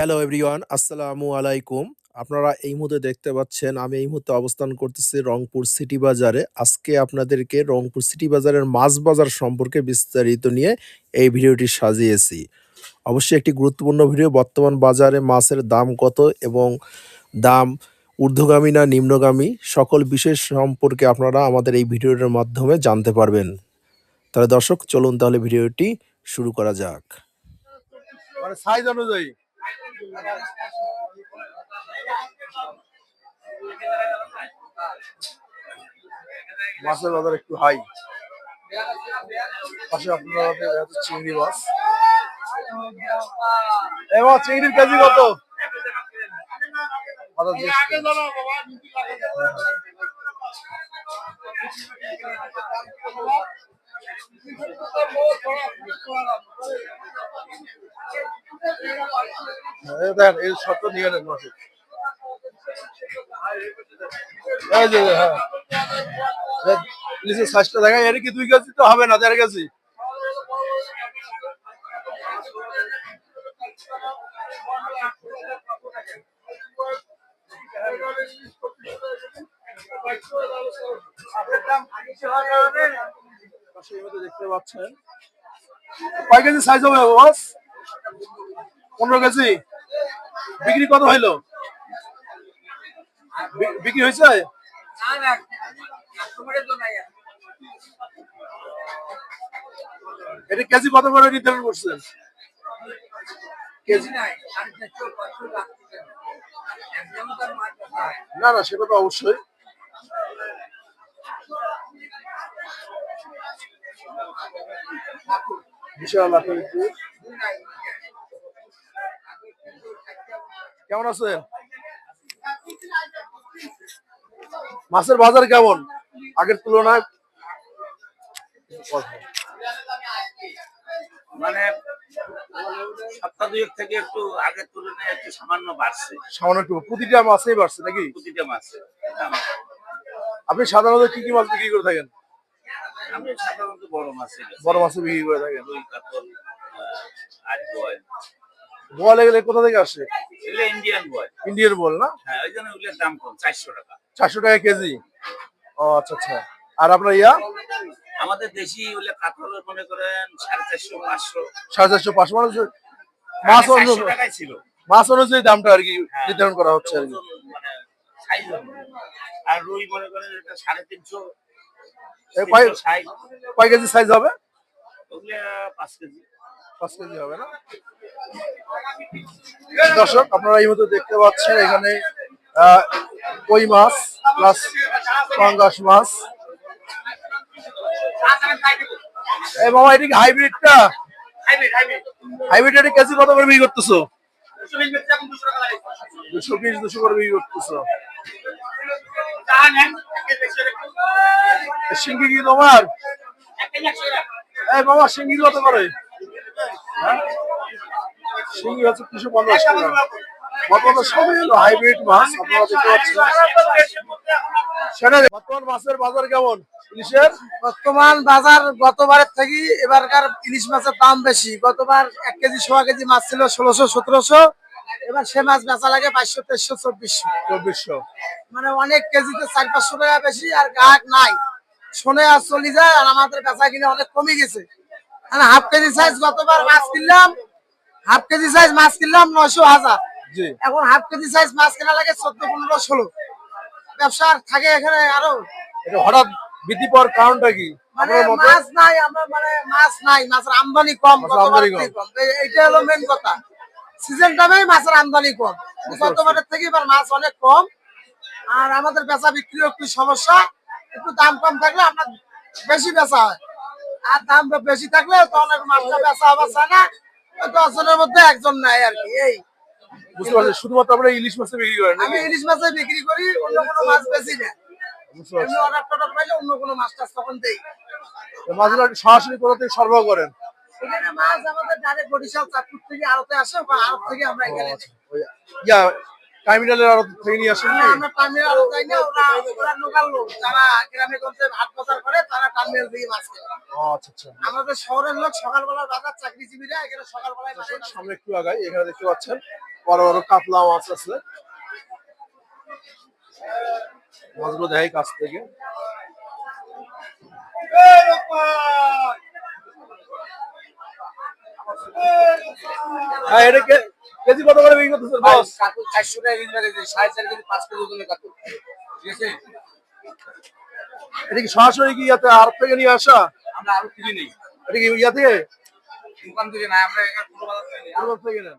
Hello everyone আসসালামু আলাইকুম আপনারা এই মুহূর্তে দেখতে পাচ্ছেন আমি এই মুহূর্তে অবস্থান করতেছি রংপুর সিটি বাজারে আজকে আপনাদেরকে রংপুর সিটি বাজারের মাছ বাজার সম্পর্কে বিস্তারিত নিয়ে এই ভিডিওটি সাজিয়েছি। অবশ্যই একটি গুরুত্বপূর্ণ ভিডিও, বর্তমান বাজারে মাছের দাম কত এবং দাম ঊর্ধ্বগামী না নিম্নগামী, সকল বিষয় সম্পর্কে আপনারা আমাদের এই ভিডিওটির মাধ্যমে জানতে পারবেন। তাহলে দর্শক, চলুন তাহলে ভিডিওটি শুরু করা যাক। মানে সাইজ অনুযায়ী। মাছের বাজার একটু হাই। পাশে আপনারা দেখা যাচ্ছে চিংড়ি মাছ। এবার চিংড়ির কেজি কত? বাজার জ্যেষ্ঠ। এই দেখেন এই শর্ত নিয়ে নেন মাসে হ্যাঁ। নিচে সাইজটা দেখা, এর কি দুই কেজি তো হবে না দেড় কেজি দেখতে পাচ্ছেন কয় কেজি সাইজ হবে বস পনেরো কেজি। বিক্রি কত হইল? বিক্রি হয়েছে? এটা কেজি কত করে নির্ধারণ করছেন না না, সেটা তো অবশ্যই। বিশাল আকৃতি কেমন আছেন? মাছের বাজার কেমন? আগের তুলনায়? মানে সপ্তাহ দুয়েক থেকে একটু আগের তুলনায় একটু সামান্য বাড়ছে। সামান্য একটু প্রতিটা মাছেই বাড়ছে নাকি? প্রতিটা মাছে আপনি সাধারণত কি কি মাছ বিক্রি করে থাকেন? আমি সাধারণত বড় মাছে বড় মাছ বিক্রি করে থাকেন। রুই কাতল আর বয় বোয়ালে গেলে কোথা থেকে আসে? ইন্ডিয়ান বয় ইন্ডিয়ান বল না? হ্যাঁ ওই জন্য ওগুলোর দাম কম চারশো টাকা। চারশো টাকা কেজি? ও আচ্ছা আচ্ছা। আর আপনার ইয়া? আমাদের দেশি ওগুলো কাতল মনে করেন সাড়ে চারশো পাঁচশো। সাড়ে চারশো পাঁচশো মানে মাছ অনুযায়ী ছিল। মাছ অনুযায়ী দামটা আর কি হ্যাঁ। নির্ধারণ করা হচ্ছে আর কি। মানে আর রুই মনে করেন এটা সাড়ে তিনশো কয়- কেজি সাইজ হবে? ওগুলো পাঁচ কেজি। পাঁচ কেজি হবে না? দর্শক, আপনারা এই মতো দেখতে পাচ্ছেন এখানে কই মাছ প্লাস পাঙ্গাস মাছ। এই মামা এটা হাইব্রিডটা হাইব্রিড এটা কেজি কত করে বিক্রি করতেছো? দুশো বিশ, দুশো করে বিক্রি করতেছো। সিঙ্গি কি তোমার? এই মামা সিঙ্গি কত করে? হ্যাঁ? সিঙ্গি হচ্ছে দুশো পঞ্চাশ টাকা বর্তমানে সবই হলো হাইব্রিড মাছ আপনারা দেখতে পাচ্ছেন। সেটা বর্তমান মাছের বাজার কেমন? ইলিশের? বর্তমান বাজার গতবারের থেকে এবারকার ইলিশ মাছের দাম বেশি। গতবার এক কেজি সোয়া কেজি মাছ ছিল ষোলোশো সতেরোশো। এবার সে মাছ বেচা লাগে বাইশশো তেইশশো চব্বিশশো। চব্বিশশো। মানে অনেক কেজিতে চার পাঁচশো টাকা বেশি আর গ্রাহক নাই। শোনে আর চলে যায় আর আমাদের বেচা কিনে অনেক কমে গেছে। মানে হাফ কেজি সাইজ গতবার মাছ কিনলাম হাফ কেজি সাইজ মাছ কিনলাম নয়শো হাজার। এখন হাফ কেজি সাইজ মাছ কেনা লাগে চোদ্দ পনেরো ষোলো। ব্যবসা থাকে এখানে আরও। হঠাৎ বৃদ্ধি পাওয়ার কারণটা কি? মানে মাছ নাই আমরা মানে মাছ নাই মাছের আমদানি কম মাছের আমদানি কম। এই- হলো মেন কথা। সিজন টাইমেই মাছের আমদানি কম। গতবারের থেকে এবার মাছ অনেক কম। আর আমাদের বেচা বিক্রি একটু সমস্যা। একটু দাম কম থাকলে আমরা বেশি বেচা হয়। আর দাম বেশি থাকলে তখন একটু মাছটা বেচা হবে না। ওই দশ জনের মধ্যে একজন নাই আর কি এই। বুঝতে পারছি শুধুমাত্র আপনারা ইলিশ মাছে বিক্রি করেন আমি ইলিশ মাছে বিক্রি করি অন্য কোনো মাছ বেশি না। অর্ডার টর্ডার পাইলে অন্য কোনো মাছ টাছ তখন দেই। মাছগুলো সরাসরি কোথা থেকে সরবরাহ করেন? এখানে মাছ আমাদের ডাইরেক্ট বরিশাল চাঁদপুর থেকে আড়তে আসে বা আড়ত থেকে আমরা এখানে নিই। ওই ইয়া টাইমিনালের আরও থেকে নিয়ে আসেন আমরা- আমরা টার্মিনাল আড়ত যাই না ওরা ওরা লোকাল লোক যারা গ্রামে গঞ্জে হাট বাজার করে টার্মিনাল দিয়ে মাছ আচ্ছা আচ্ছা। আমাদের শহরের লোক সকালবেলা বাজার চাকরিজীবীরা এখানে সকালবেলায় সামনে একটু আগাই এখানে দেখতে পাচ্ছেন বড় বড় কাতলা মাছ আছে মাছগুলো দেখাই কাছ থেকে। হ্যাঁ এটা কে- কেজি কত করে বিক্রি করতেছেন বস? চারশো টাকা কেজি সাড়ে চার কেজি পাঁচ কেজি ওজনের কাকুর ঠিক আছে? এটা কি সরাসরি কি ইয়াতে আরব থেকে নিয়ে আসা? আমরা আরব থেকে নেই। এটা কি ইয়া থেকে দোকান থেকে না আমরা এখানে পুরো বাজার থেকে নিই। আড়ত থেকে নেন।